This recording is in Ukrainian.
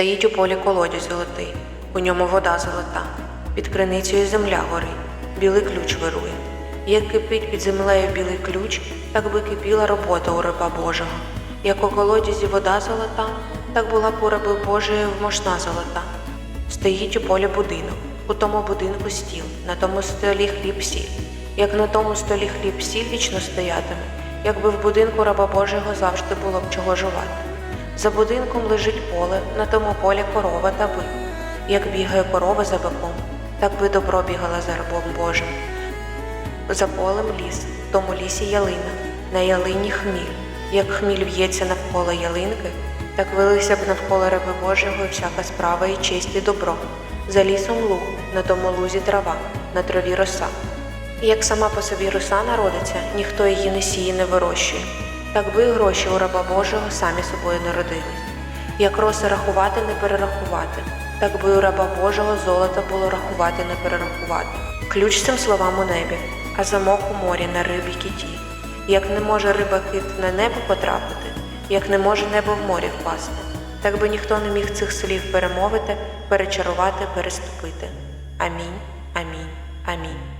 Стоїть у полі колодязь золотий, у ньому вода золота, під криницею земля горить, білий ключ вирує. Як кипить під землею білий ключ, так би кипіла робота у раба Божого. Як у колодязі вода золота, так була б у раби Божої вмошна золота. Стоїть у полі будинок, у тому будинку стіл, на тому столі хліб сіль. Як на тому столі хліб сіль вічно стоятиме, якби в будинку раба Божого завжди було б чого жувати. За будинком лежить поле, на тому полі корова та бик. Як бігає корова за биком, так би добро бігала за рабом Божим. За полем ліс, в тому лісі ялина, на ялині хміль. Як хміль в'ється навколо ялинки, так велися б навколо раби Божого всяка справа і честь і добро. За лісом луг, на тому лузі трава, на траві роса. І як сама по собі роса народиться, ніхто її не сіє, не вирощує. Так би гроші у раба Божого самі собою народились. Як роси рахувати, не перерахувати, так би у раба Божого золота було рахувати, не перерахувати. Ключ цим словам у небі, а замок у морі на рибі киті. Як не може риба кит на небо потрапити, як не може небо в морі впасти, так би ніхто не міг цих слів перемовити, перечарувати, переступити. Амінь, амінь, амінь.